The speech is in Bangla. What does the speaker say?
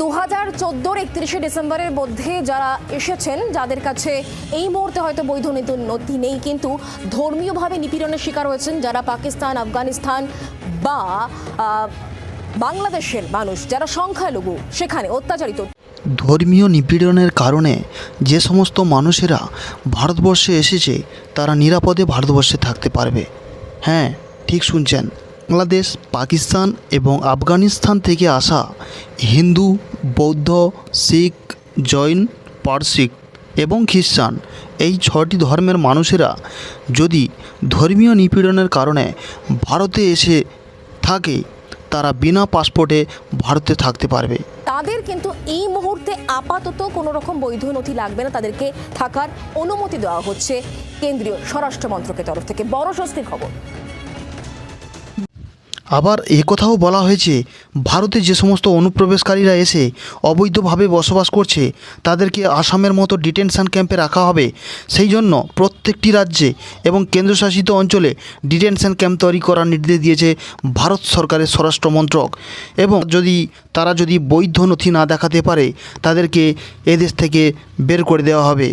দু হাজার চোদ্দোর একত্রিশে ডিসেম্বরের মধ্যে যারা এসেছেন, যাদের কাছে এই মুহূর্তে হয়তো বৈধ নথি নেই, কিন্তু ধর্মীয়ভাবে নিপীড়নের শিকার হয়েছেন যারা পাকিস্তান, আফগানিস্তান বা বাংলাদেশের মানুষ, যারা সংখ্যালঘু, সেখানে অত্যাচারিত। ধর্মীয় নিপীড়নের কারণে যে সমস্ত মানুষেরা ভারতবর্ষে এসেছে, তারা নিরাপদে ভারতবর্ষে থাকতে পারবে। হ্যাঁ ঠিক শুনছেন। বাংলাদেশ, পাকিস্তান এবং আফগানিস্তান থেকে আসা হিন্দু, বৌদ্ধ, শিখ, জৈন, পারসিক এবং খ্রিস্টান এই ছটি ধর্মের মানুষেরা যদি ধর্মীয় নিপীড়নের কারণে ভারতে এসে থাকে, তারা বিনা পাসপোর্টে ভারতে থাকতে পারবে। তাদের কিন্তু এই মুহূর্তে আপাতত কোনো রকম বৈধ নথি লাগবে না, তাদেরকে থাকার অনুমতি দেওয়া হচ্ছে কেন্দ্রীয় স্বরাষ্ট্র মন্ত্রকের তরফ থেকে। বড় স্বস্তির খবর। আবার কথাও বলা হয়েছে, ভারতে যে সমস্ত অনুপ্রবেশকারীরা এসে অবৈধভাবে বসবাস করছে, তাদেরকে আসামের মতো ডিটেনশন ক্যাম্পে রাখা হবে। সেই জন্য প্রত্যেকটি রাজ্যে এবং কেন্দ্রশাসিত অঞ্চলে ডিটেনশন ক্যাম্প তৈরি করার নির্দেশ দিয়েছে ভারত সরকারের স্বরাষ্ট্র মন্ত্রক। এবং যদি, তারা যদি বৈধ নথি না দেখাতে পারে, তাদেরকে এদেশ থেকে বের করে দেওয়া হবে।